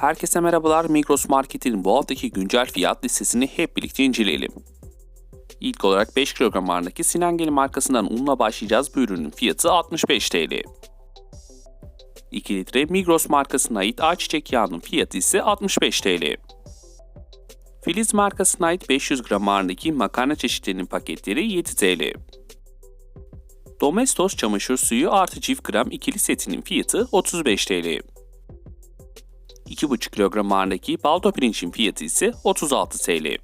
Herkese merhabalar. Migros Market'in bu haftaki güncel fiyat listesini hep birlikte inceleyelim. İlk olarak 5 kilogram ağırlığındaki Sinengeli markasından unla başlayacağız. Bu ürünün fiyatı 65 TL. 2 litre Migros markasına ait ayçiçek yağının fiyatı ise 65 TL. Filiz markasına ait 500 gram ağırlığındaki makarna çeşitlerinin paketleri 7 TL. Domestos çamaşır suyu artı çift gram ikili setinin fiyatı 35 TL. 2,5 kilogram ağırlığındaki baldo pirincin fiyatı ise 36 TL.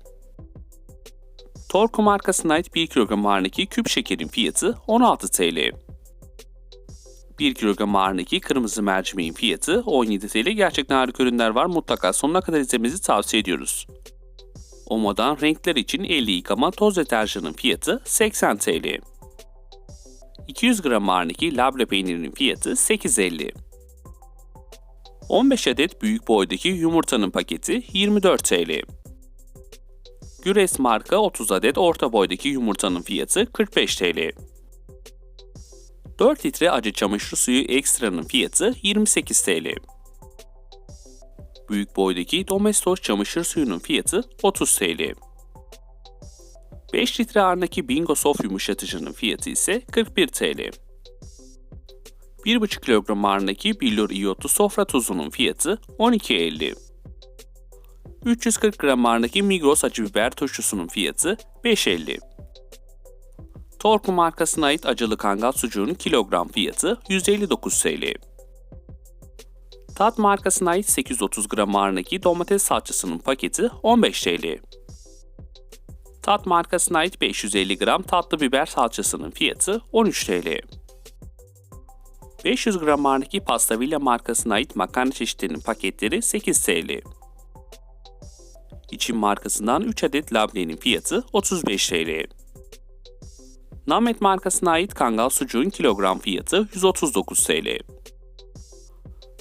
Torku markasına ait 1 kilogram ağırlığındaki küp şekerin fiyatı 16 TL. 1 kilogram ağırlığındaki kırmızı mercimeğin fiyatı 17 TL. Gerçekten harika ürünler var. Mutlaka sonuna kadar izlemenizi tavsiye ediyoruz. Omo'dan renkler için 50 yıkama toz deterjanın fiyatı 80 TL. 200 gram ağırlığındaki labne peynirinin fiyatı 8.50. 15 adet büyük boydaki yumurtanın paketi 24 TL. Güres marka 30 adet orta boydaki yumurtanın fiyatı 45 TL. 4 litre acı çamaşır suyu ekstranın fiyatı 28 TL. Büyük boydaki Domestos çamaşır suyunun fiyatı 30 TL. 5 litre ağırlığındaki Bingo Soft yumuşatıcının fiyatı ise 41 TL. 1,5 kilogram ağırlığındaki billur iyotlu sofra tuzunun fiyatı 12.50. 340 gram ağırlığındaki Migros acı biber turşusunun fiyatı 5.50. Torku markasına ait acılı kangal sucuğunun kilogram fiyatı 159 TL. Tat markasına ait 830 gram ağırlığındaki domates salçasının paketi 15 TL. Tat markasına ait 550 gram tatlı biber salçasının fiyatı 13 TL. 500 gram ağırlığındaki Pasta Villa markasına ait makarna çeşitlerinin paketleri 8 TL. İçin markasından 3 adet labnenin fiyatı 35 TL. Namet markasına ait kangal sucuğun kilogram fiyatı 139 TL.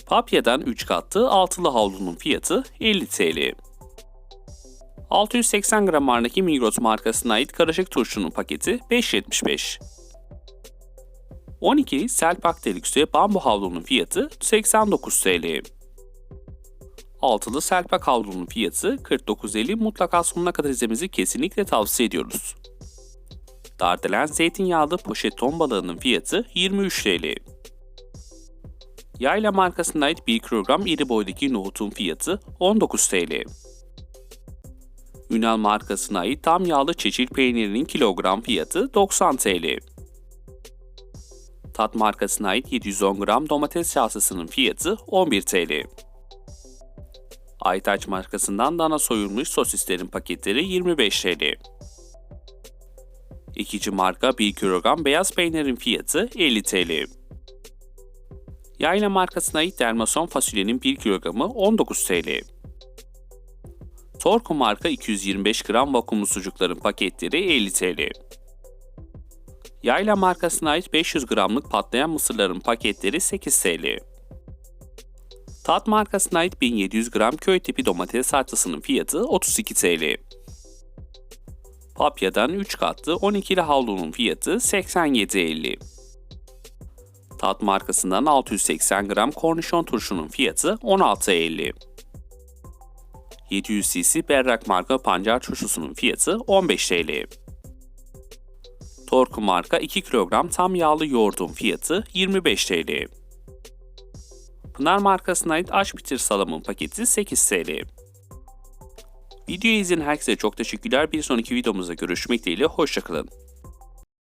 Papya'dan 3 katlı altılı havlunun fiyatı 50 TL. 680 gram ağırlığındaki Migros markasına ait karışık turşunun paketi 5.75. 12 Selpak Deluxe bambu havlunun fiyatı 89 TL. Altılı Selpak havlunun fiyatı 49.50 mutlaka sonuna kadar izlemenizi kesinlikle tavsiye ediyoruz. Dardelen zeytinyağlı poşet ton balığının fiyatı 23 TL. Yayla markasına ait 1 kilogram iri boydaki nohutun fiyatı 19 TL. Ünal markasına ait tam yağlı çeçil peynirinin kilogram fiyatı 90 TL. Tat markasına ait 710 gram domates salçasının fiyatı 11 TL. Aytaç markasından dana soyulmuş sosislerin paketleri 25 TL. İkinci marka 1 kilogram beyaz peynirin fiyatı 50 TL. Yayla markasına ait dermason fasulyenin 1 kilogramı 19 TL. Torku marka 225 gram vakumlu sucukların paketleri 50 TL. Yayla markasına ait 500 gramlık patlayan mısırların paketleri 8 TL. Tat markasına ait 1700 gram köy tipi domates salçasının fiyatı 32 TL. Papya'dan 3 katlı 12'li havlunun fiyatı 87.50. Tat markasından 680 gram kornişon turşunun fiyatı 16.50. 700 cc berrak marka pancar turşusunun fiyatı 15 TL. Torku marka 2 kilogram tam yağlı yoğurdun fiyatı 25 TL. Pınar markasına ait aş bitir salamın paketi 8 TL. Videoyu izleyen herkese çok teşekkürler. Bir sonraki videomuzda görüşmek dileğiyle. Hoşçakalın.